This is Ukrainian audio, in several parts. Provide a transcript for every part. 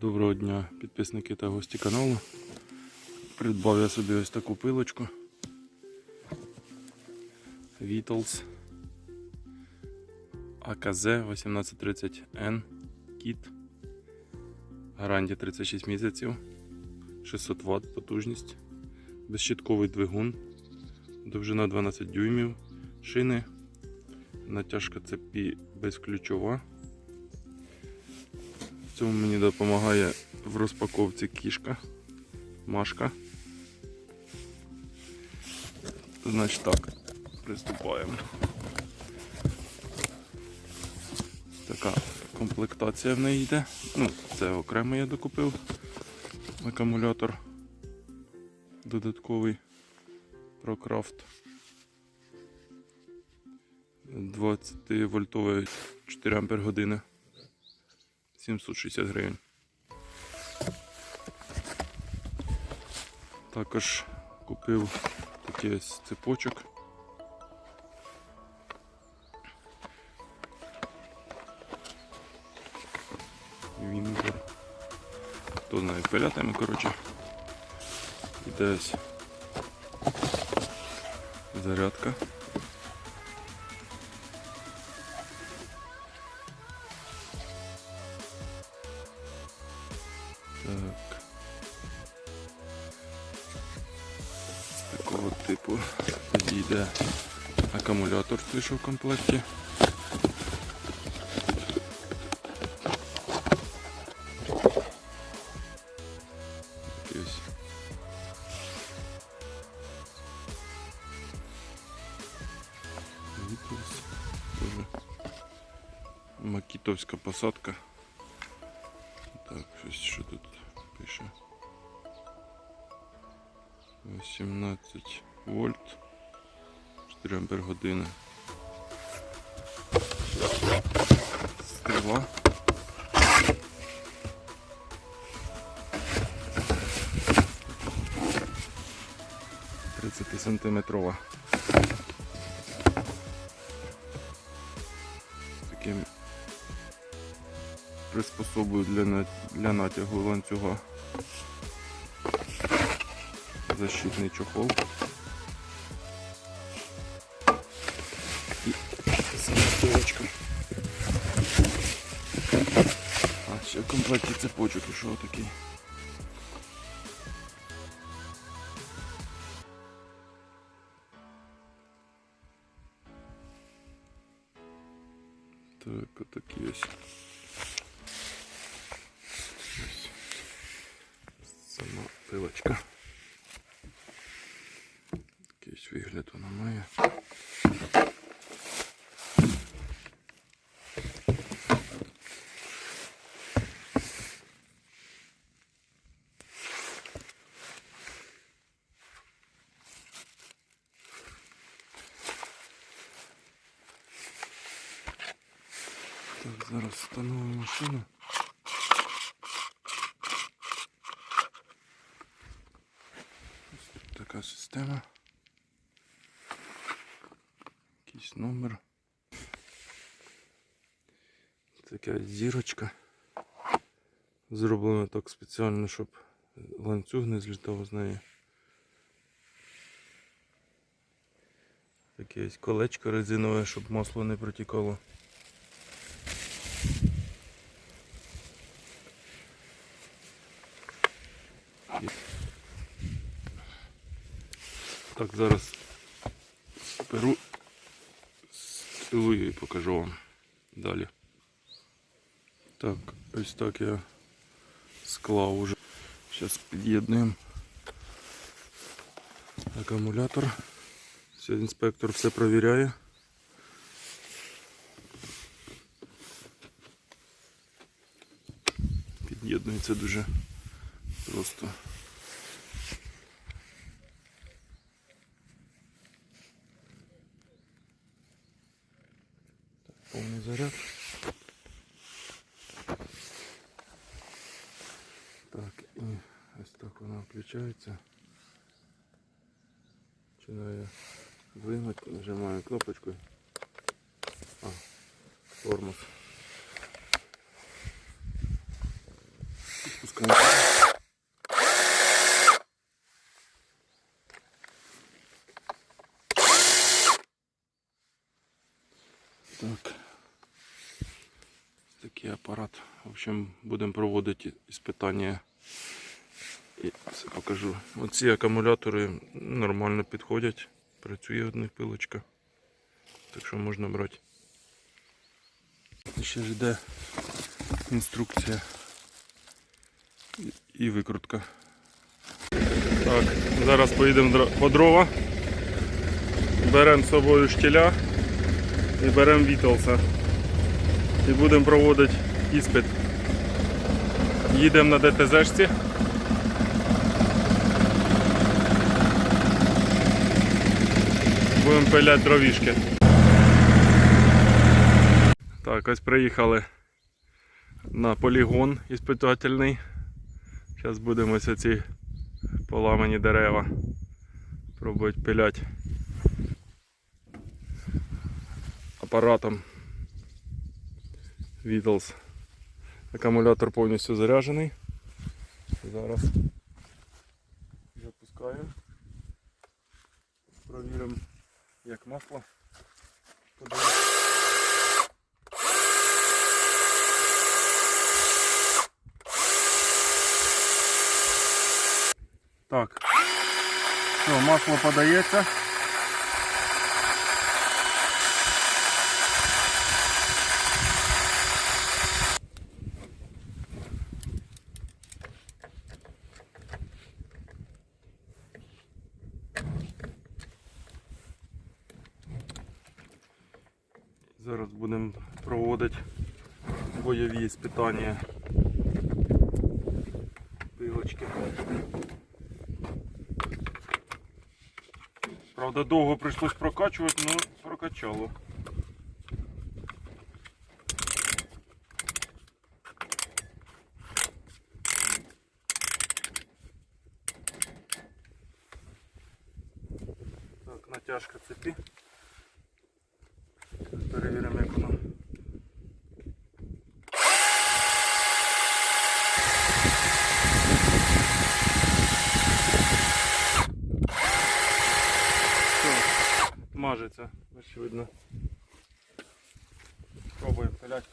Доброго дня, підписники та гості каналу. Придбав я собі ось таку пилочку. Vitals АКЗ 1830N Кіт. Гарантія 36 місяців. 600 Вт потужність. Безщитковий двигун. Довжина 12 дюймів. Шини. Натяжка цепі безключова. В цьому мені допомагає в розпаковці кішка, Машка. Значить так, приступаємо. Така комплектація в неї йде. Ну, це окремо я докупив акумулятор додатковий ProCraft. 20 вольтовий 4 ампер години. 760 гривень. Також купив такий ось цепочок. Вінгер. Хто знає, пилятами, коротше. Іде ось зарядка. акумулятор, той, що в комплекті. Такий ось. Вітус. Дуже макітовська посадка. Години. Стріла. Сантиметрова. Таким приспособою для, для натягу ланцюга. Защитний чохол. Цепочок ішов такий. Так, отакі ось. Сама пилочка. Такий ось вигляд вона має. Так, зараз встановимо машину. Ось така система. Якийсь номер. Така зірочка. Зроблено так спеціально, щоб ланцюг не злітав з неї. Таке колечко резинове, щоб масло не протікало. зараз беру стилую і покажу вам далі. Так, ось так я склав уже. Зараз під'єднуємо акумулятор. Все, інспектор все провіряє. Під'єднується дуже просто. Включається. Починаю двигати, нажимаю кнопочку. А, тормоз. Так. Такий апарат. В общем, будемо проводити іспитання. Все покажу. Оці акумулятори нормально підходять. Працює одна пилочка. Так що можна брати. Ще ж йде інструкція і- викрутка. Так, зараз поїдемо по дрова. Беремо з собою штіля і беремо Вітлса. І будемо проводити іспит. Їдемо на ДТЗшці. Будемо пиляти дровішки. Так, ось приїхали на полігон іспитательний. Зараз будемо ось ці поламані дерева пробувати пиляти апаратом Beatles. Акумулятор повністю заряджений. Зараз запускаємо. Провіримо, як масло. Так. Все, масло подається. бойові іспитання пилочки. Правда, довго прийшлось прокачувати, але прокачало. Так, натяжка цепі. Мажеться, очевидно. Пробуємо пилять.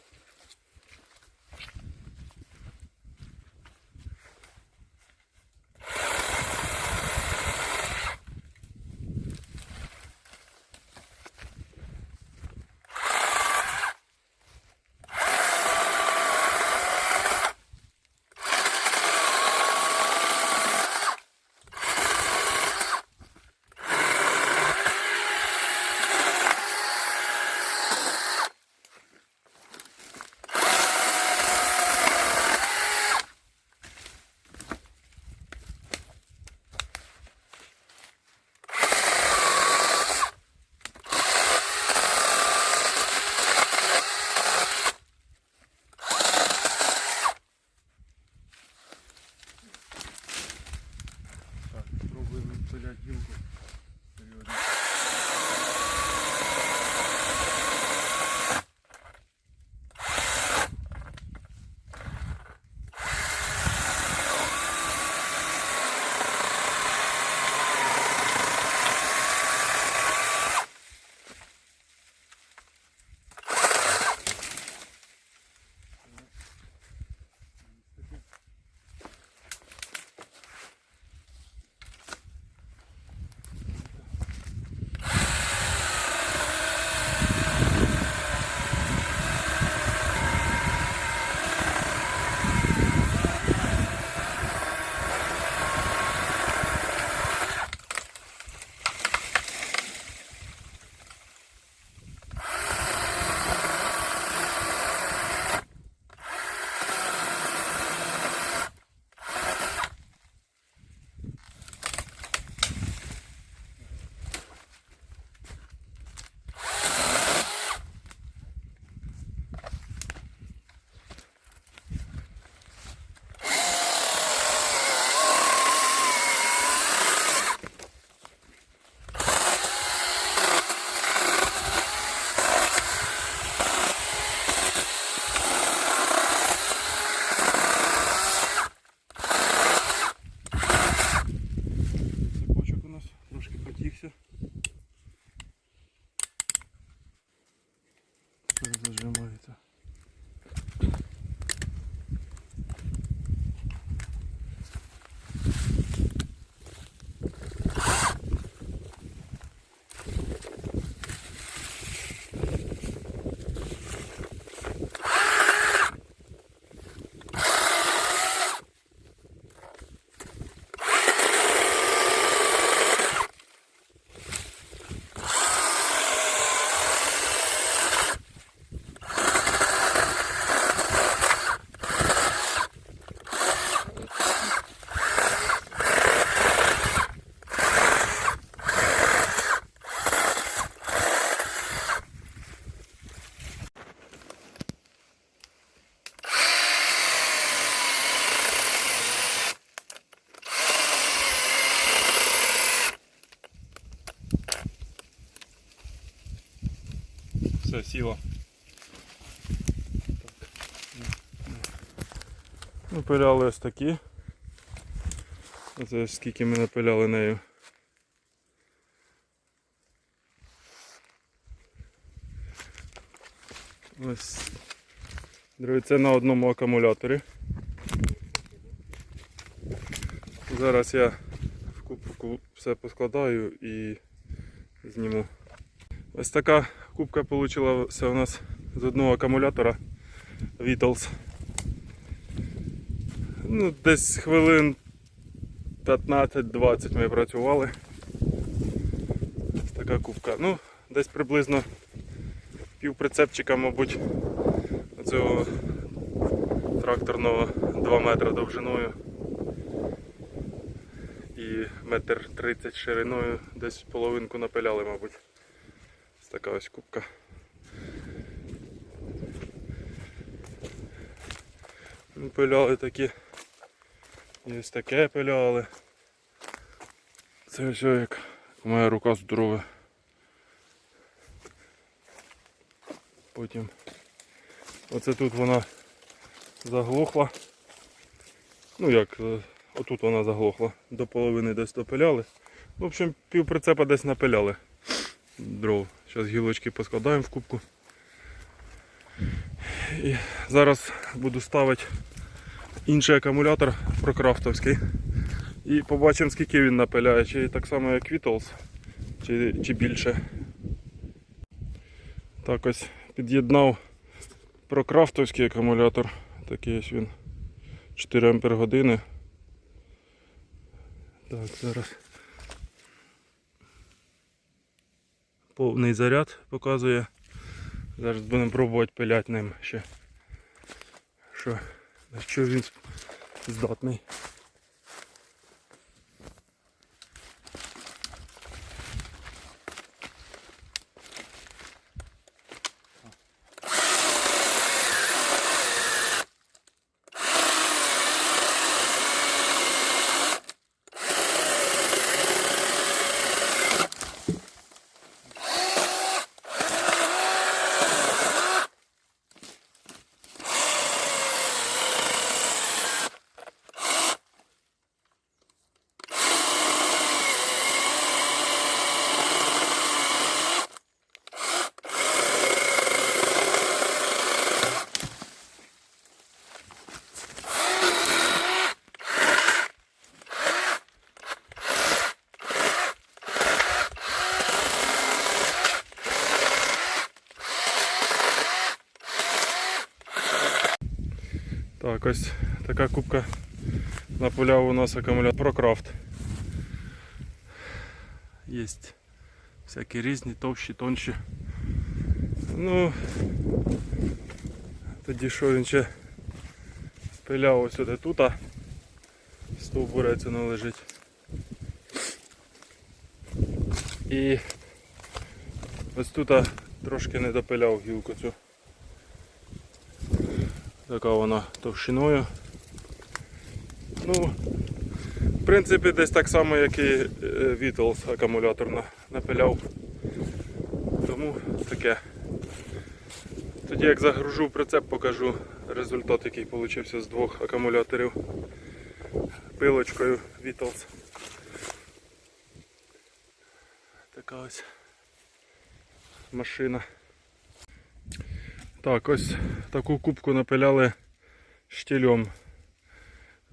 Все сіло. Ну, пиляли ось такі. Оце скільки ми напиляли нею. Ось. Друзі, це на одному акумуляторі. Зараз я в кубку все поскладаю і зніму. Ось така кубка вийшла у нас з одного акумулятора Vitals. Ну, десь хвилин 15-20 ми працювали. Ось така кубка. Ну, десь приблизно пів прицепчика, мабуть, цього тракторного 2 метри довжиною і метр 30 шириною, десь половинку напиляли, мабуть. Така ось кубка. Ну, Пиляли такі. І ось таке пиляли. Це все як моя рука здорова. Потім оце тут вона заглохла. Ну як, е, отут вона заглохла. До половини десь допиляли. В общем, пів прицепа десь напиляли дров. Зараз гілочки поскладаємо в кубку. І зараз буду ставити інший акумулятор прокрафтовський. І побачимо скільки він напиляє, чи так само як Vitals, чи, чи більше. Так ось під'єднав прокрафтовський акумулятор. Такий ось він 4 ампер години. Так, зараз повний заряд показує. Зараз будемо пробувати пиляти ним ще. Що, що він здатний. Так, ось така кубка напуляв у нас акумулятор ProCraft. Є всякі різні, товщі, тонші. Ну тоді що він ще спиляв ось сюди тут, а стовбурець воно лежить. І ось тут трошки не допиляв гілку цю. Така вона товщиною. Ну, в принципі, десь так само, як і е, Vitals акумулятор напиляв. Тому таке. Тоді як загружу прицеп, покажу результат, який вийшов з двох акумуляторів пилочкою Vitals. Така ось машина. Так, ось таку кубку напиляли штілем.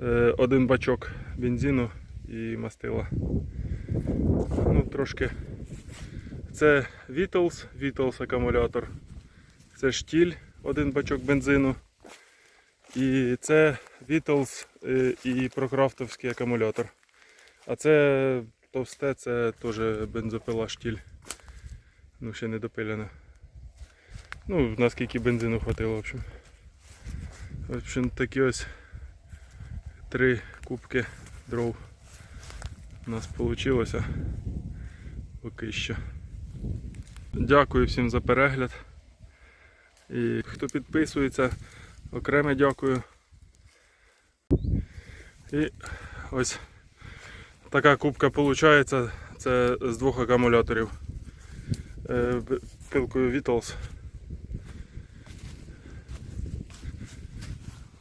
Е, Один бачок бензину і мастила. Ну, трошки. Це Vitals, Vitals акумулятор. Це штіль, один бачок бензину. І це Vitals е, і прокрафтовський акумулятор. А це товсте, це теж бензопила штіль. Ну, ще не допиляна. Ну, наскільки бензину хватило, в общем. В общем, такі ось три кубки дров у нас вийшло поки що. Дякую всім за перегляд. І хто підписується, окреме дякую. І ось така кубка виходить. Це з двох акумуляторів. Е, Пилкою Vitals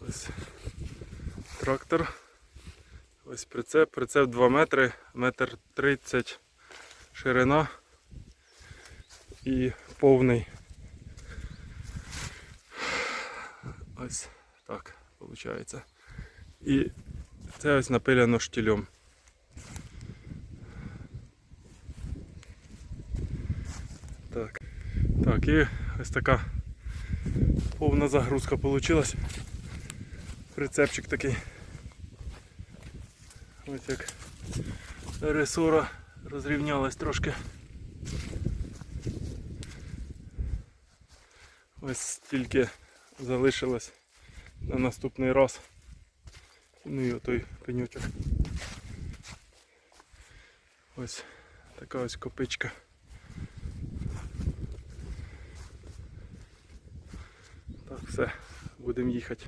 Ось трактор. Ось прицеп. Прицеп 2 метри, метр 30 ширина і повний. Ось так виходить. І це ось напиляно штілем. Так. Так, і ось така повна загрузка вийшла. Прицепчик такий. Ось як ресора розрівнялась трошки. Ось стільки залишилось на наступний раз. Ну і отой пенючок. Ось така ось копичка. Так, все, будемо їхати.